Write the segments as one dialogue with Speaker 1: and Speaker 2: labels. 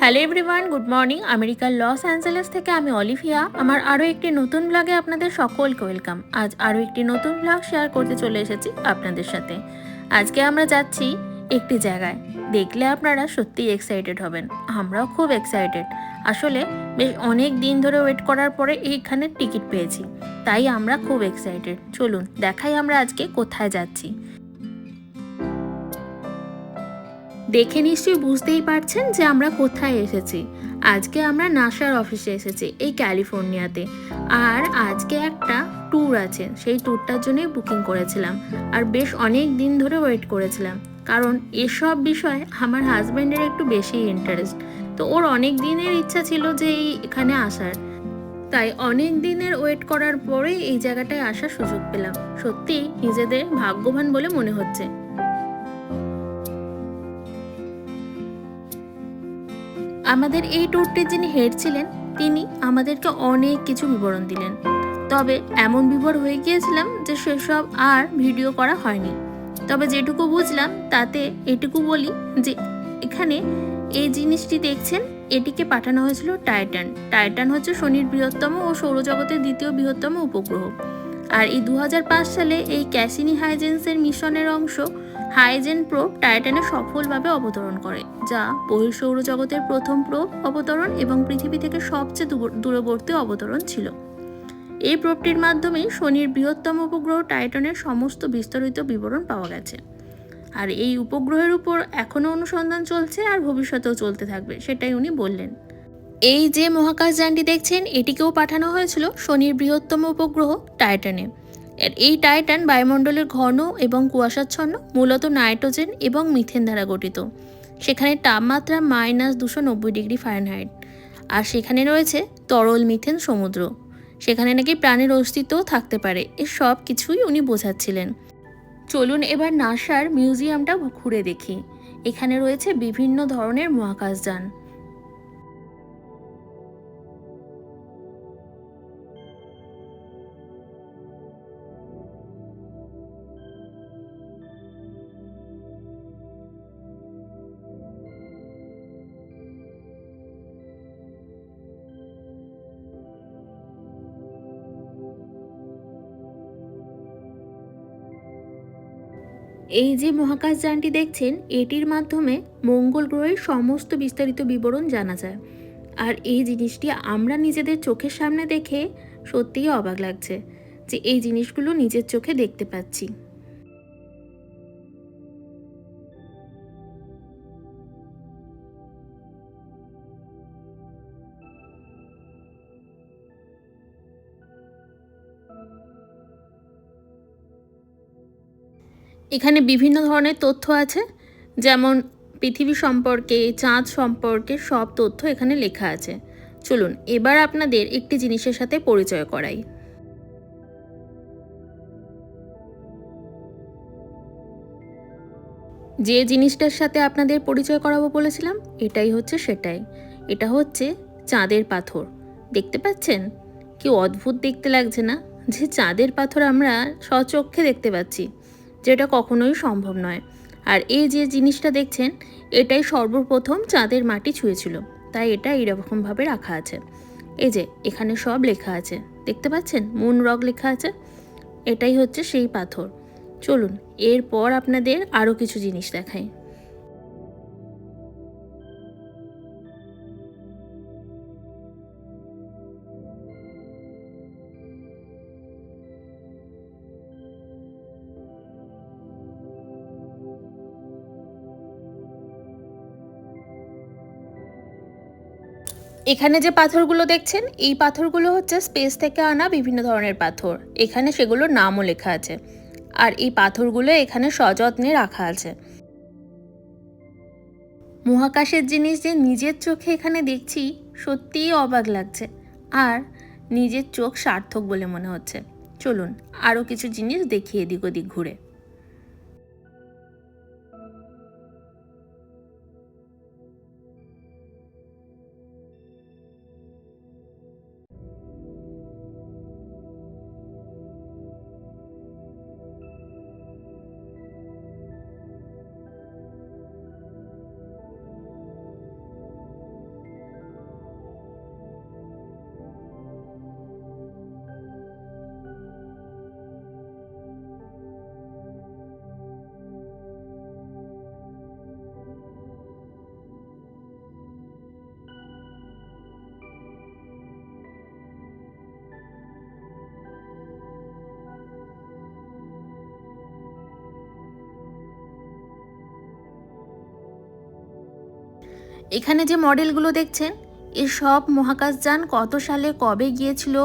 Speaker 1: Hello everyone good morning আমেরিকার Los Angeles থেকে আমি অলিভিয়া আমার আরও একটি নতুন ব্লগে আপনাদের সকলকে ওয়েলকাম আজ আরও একটি নতুন ব্লগ শেয়ার করতে চলে এসেছি আপনাদের সাথে। আজকে আমরা যাচ্ছি একটি জায়গায়। দেখলে আপনারা সত্যিই এক্সাইটেড হবেন। আমরাও খুব এক্সাইটেড আসলে বেশ অনেক দিন ধরে ওয়েট করার পরে এইখানে টিকিট পেয়েছি। তাই আমরা খুব এক্সাইটেড চলুন, দেখাই আমরা আজকে কোথায় যাচ্ছি। দেখে নিশ্চয়ই বুঝতেই পারছেন যে আমরা কোথায় এসেছি। আজকে আমরা নাসার অফিসে এসেছি, এই ক্যালিফোর্নিয়াতে। আর আজকে একটা ট্যুর আছে, সেই ট্যুরটার জন্যই বুকিং করেছিলাম। আর বেশ অনেক দিন ধরে ওয়েট করেছিলাম। কারণ এসব বিষয়ে আমার হাজব্যান্ডের একটু বেশি ইন্টারেস্ট তো ওর অনেক দিনের ইচ্ছা ছিল যে এই এখানে আসার। তাই অনেক দিনের ওয়েট করার পরেই এই জায়গাটায় আসার সুযোগ পেলাম। সত্যি নিজেদের ভাগ্যবান বলে মনে হচ্ছে। আমাদের এই ট্যুরটির যিনি হেড ছিলেন, তিনি আমাদেরকে অনেক কিছু বিবরণ দিলেন। তবে এমন বিভোর হয়ে গিয়েছিলাম যে সেসব আর ভিডিও করা হয়নি। তবে যেটুকু বুঝলাম, তাতে এটুকু বলি যে এখানে এই জিনিসটি দেখছেন, এটিকে পাঠানো হয়েছিল টাইটান। টাইটান হচ্ছে শনির বৃহত্তম ও সৌরজগতের দ্বিতীয় বৃহত্তম উপগ্রহ। আর এই দু হাজার পাঁচ সালে এই ক্যাসিনি হাইজেন্সের মিশনের অংশ হাইজেন প্রোব টাইটানে সফলভাবে অবতরণ করে, যা বহিঃসৌরজগতের প্রথম প্রোব অবতরণ এবং পৃথিবী থেকে সবচেয়ে দূরবর্তী অবতরণ ছিল। এই প্রোবটির মাধ্যমে শনির বৃহত্তম উপগ্রহ টাইটনের সমস্ত বিস্তারিত বিবরণ পাওয়া গেছে। আর এই উপগ্রহের উপর এখনও অনুসন্ধান চলছে আর ভবিষ্যতেও চলতে থাকবে, সেটাই উনি বললেন। এই যে মহাকাশযানটি দেখছেন, এটিকেও পাঠানো হয়েছিল শনির বৃহত্তম উপগ্রহ টাইটানে আর এই টাইটান বায়ুমণ্ডলের ঘন এবং কুয়াশাচ্ছন্ন, মূলত নাইট্রোজেন এবং মিথেন দ্বারা গঠিত। সেখানে তাপমাত্রা মাইনাস দুশো নব্বই ডিগ্রি ফারেনহাইট। আর সেখানে রয়েছে তরল মিথেন সমুদ্র। সেখানে নাকি প্রাণের অস্তিত্বও থাকতে পারে, এ সব কিছুই উনি বোঝাচ্ছিলেন। চলুন এবার নাসার মিউজিয়ামটা ঘুরে দেখি। এখানে রয়েছে বিভিন্ন ধরনের মহাকাশযান। এই যে মহাকাশ যানটি দেখছেন, এটির মাধ্যমে মঙ্গল গ্রহের সমস্ত বিস্তারিত বিবরণ জানা যায়। আর এই জিনিসটি আমরা নিজেদের চোখের সামনে দেখে সত্যিই অবাক লাগছে যে এই জিনিসগুলো নিজের চোখে দেখতে পাচ্ছি। এখানে বিভিন্ন ধরনের তথ্য আছে। যেমন পৃথিবী সম্পর্কে, চাঁদ সম্পর্কে সব তথ্য এখানে লেখা আছে। চলুন, এবার আপনাদের একটি জিনিসের সাথে পরিচয় করাই। যে জিনিসটার সাথে আপনাদের পরিচয় করাবো বলেছিলাম, এটাই হচ্ছে সেটাই। এটা হচ্ছে চাঁদের পাথর। দেখতে পাচ্ছেন? কি অদ্ভুত দেখতে লাগছে না? যে চাঁদের পাথর আমরা স্বচক্ষে দেখতে পাচ্ছি। যেটা কখনোই সম্ভব নয়। আর এই যে জিনিসটা দেখছেন, এটাই সর্বপ্রথম চাঁদের মাটি ছুঁয়েছিল। তাই এটা এইরকমভাবে রাখা আছে। এই যে, এখানে সব লেখা আছে। দেখতে পাচ্ছেন? মুন রক লেখা আছে। এটাই হচ্ছে সেই পাথর। চলুন, এরপর আপনাদের আরও কিছু জিনিস দেখাই। এখানে যে পাথরগুলো দেখছেন, এই পাথরগুলো হচ্ছে স্পেস থেকে আনা বিভিন্ন ধরনের পাথর। এখানে সেগুলোর নামও লেখা আছে। আর এই পাথরগুলো এখানে সযত্নে রাখা আছে। মহাকাশের জিনিস যে নিজের চোখে এখানে দেখছি, সত্যিই অবাক লাগছে। আর নিজের চোখ সার্থক বলে মনে হচ্ছে। চলুন আরও কিছু জিনিস দেখি এদিক ওদিক ঘুরে। এখানে যে মডেলগুলো দেখছেন এই সব মহাকাশযান কত সালে কবে গিয়েছিল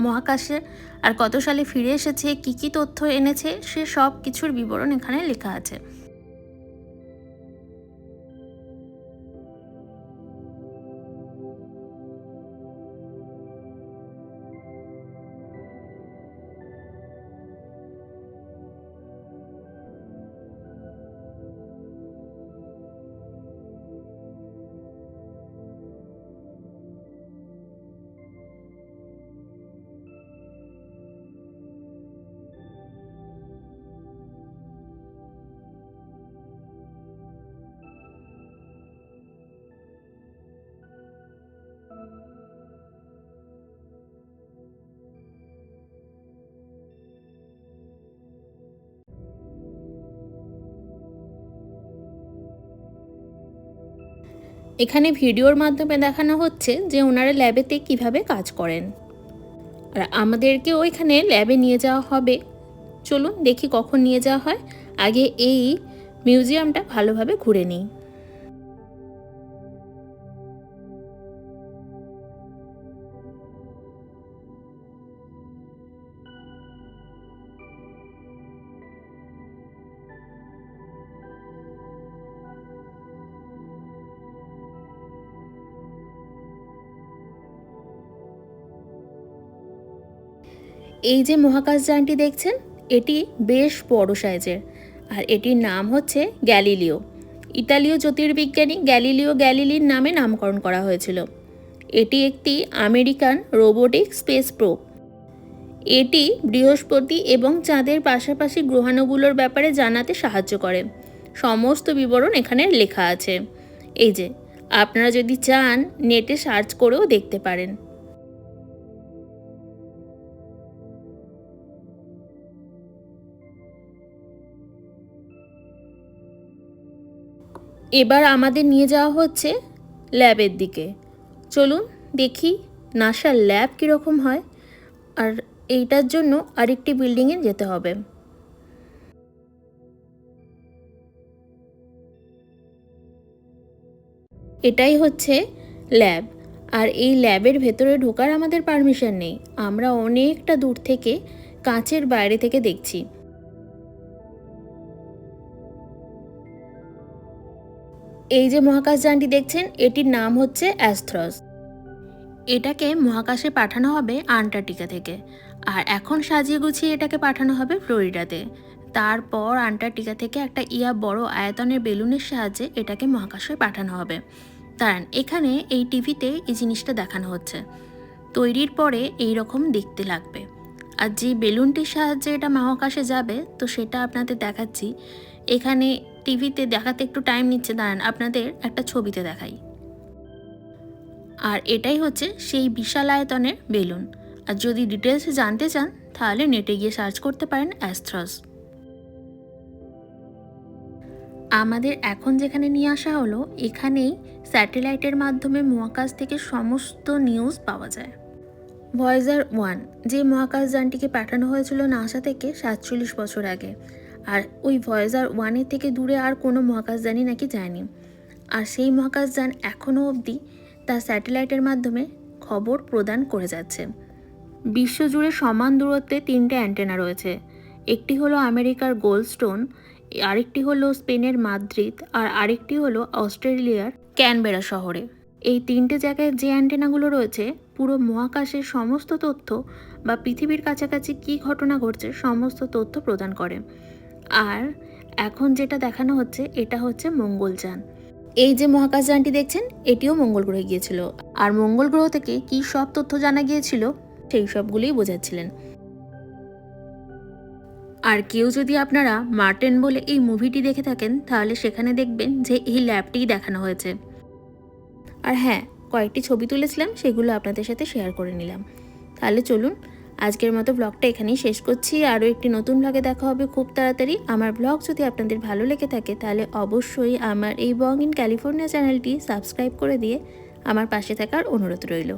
Speaker 1: মহাকাশে আর কত সালে ফিরে এসেছে, কি কি তথ্য এনেছে, সে সব কিছুর বিবরণ এখানে লেখা আছে। এখানে ভিডিওর মাধ্যমে দেখানো হচ্ছে যে ওনারা ল্যাবেতে কীভাবে কাজ করেন। আর আমাদেরকেও ওইখানে ল্যাবে নিয়ে যাওয়া হবে। চলুন দেখি কখন নিয়ে যাওয়া হয়। আগে এই মিউজিয়ামটা ভালোভাবে ঘুরে নিই। এই যে মহাকাশযানটি দেখছেন, এটি বেশ বড় সাইজের। আর এটির নাম হচ্ছে গ্যালিলিও। ইতালীয় জ্যোতির্বিজ্ঞানী গ্যালিলিও গ্যালিলির নামে নামকরণ করা হয়েছিল। এটি একটি আমেরিকান রোবোটিক স্পেস প্রোব। এটি বৃহস্পতি এবং চাঁদের পাশাপাশি গ্রহাণুগুলোর ব্যাপারে জানাতে সাহায্য করে। সমস্ত বিবরণ এখানে লেখা আছে। এই যে, আপনারা যদি চান, নেটে সার্চ করেও দেখতে পারেন। এবার আমাদের নিয়ে যাওয়া হচ্ছে ল্যাবের দিকে। চলুন দেখি নাসার ল্যাব কীরকম হয়, আর এইটার জন্য আরেকটি বিল্ডিংয়ে যেতে হবে। এটাই হচ্ছে ল্যাব, আর এই ল্যাবের ভেতরে ঢোকার আমাদের পারমিশন নেই। আমরা অনেকটা দূর থেকে কাঁচের বাইরে থেকে দেখছি। এই যে মহাকাশযানটি দেখছেন, এটির নাম হচ্ছে অ্যাস্থ্রস এটাকে মহাকাশে পাঠানো হবে আন্টার্কটিকা থেকে। আর এখন সাজিয়ে গুছিয়ে এটাকে পাঠানো হবে ফ্লোরিডাতে। তারপর আন্টার্কটিকা থেকে একটা ইয়া বড় আয়তনের বেলুনের সাহায্যে এটাকে মহাকাশে পাঠানো হবে। দাঁড়ান, এখানে এই টিভিতে এই জিনিসটা দেখানো হচ্ছে। তৈরির পরে এই রকম দেখতে লাগবে। আর যে বেলুনটির সাহায্যে এটা মহাকাশে যাবে, তো সেটা আপনাদের দেখাচ্ছি। এখানে টিভিতে দেখাতে একটু টাইম নিচ্ছে, দাঁড়ান, আপনাদের একটা ছবিতে দেখাই। আর এটাই হচ্ছে সেই বিশাল আয়তনের বেলুন। আর যদি ডিটেলসে জানতে চান, তাহলে নেটে গিয়ে সার্চ করতে পারেন অ্যাস্ট্রস আমাদের এখন যেখানে নিয়ে আসা হলো, এখানেই স্যাটেলাইটের মাধ্যমে মহাকাশ থেকে সমস্ত নিউজ পাওয়া যায়। ভয়েজার ওয়ান যে মহাকাশ যানটিকে পাঠানো হয়েছিল নাসা থেকে সাতচল্লিশ বছর আগে। আর ওই ভয়েজার ওয়ানের থেকে দূরে আর কোনো মহাকাশযানই নাকি যায়নি। আর সেই মহাকাশযান এখনও অবধি তার স্যাটেলাইটের মাধ্যমে খবর প্রদান করে যাচ্ছে। বিশ্বজুড়ে সমান দূরত্বে তিনটে অ্যান্টেনা রয়েছে। একটি হলো আমেরিকার গোল্ডস্টোন, আরেকটি হলো স্পেনের মাদ্রিদ, আর আরেকটি হলো অস্ট্রেলিয়ার ক্যানবেরা শহরে। এই তিনটে জায়গায় যে অ্যান্টেনাগুলো রয়েছে, পুরো মহাকাশের সমস্ত তথ্য বা পৃথিবীর কাছাকাছি কী ঘটনা ঘটছে সমস্ত তথ্য প্রদান করে। আর এখন যেটা দেখানো হচ্ছে, এটা হচ্ছে মঙ্গলযান এই যে মহাকাশযানটি দেখছেন, এটিও মঙ্গল গ্রহে গিয়েছিল। আর মঙ্গল গ্রহ থেকে কী সব তথ্য জানা গিয়েছিল, সেই সবগুলোই বোঝাচ্ছিলেন। আর কেউ যদি আপনারা মার্টেন বলে এই মুভিটি দেখে থাকেন, তাহলে সেখানে দেখবেন যে এই ল্যাবটিই দেখানো হয়েছে। আর হ্যাঁ কয়েকটি ছবি তুলেছিলাম, সেগুলো আপনাদের সাথে শেয়ার করে নিলাম। তাহলে চলুন আজকের মতো ব্লগটা এখানেই শেষ করছি। আরও একটি নতুন ব্লগে দেখা হবে খুব তাড়াতাড়ি। আমার ব্লগ যদি আপনাদের ভালো লেগে থাকে, তাহলে অবশ্যই আমার এই ব্লগ ইন ক্যালিফোর্নিয়া চ্যানেলটি সাবস্ক্রাইব করে দিয়ে আমার পাশে থাকার অনুরোধ রইল।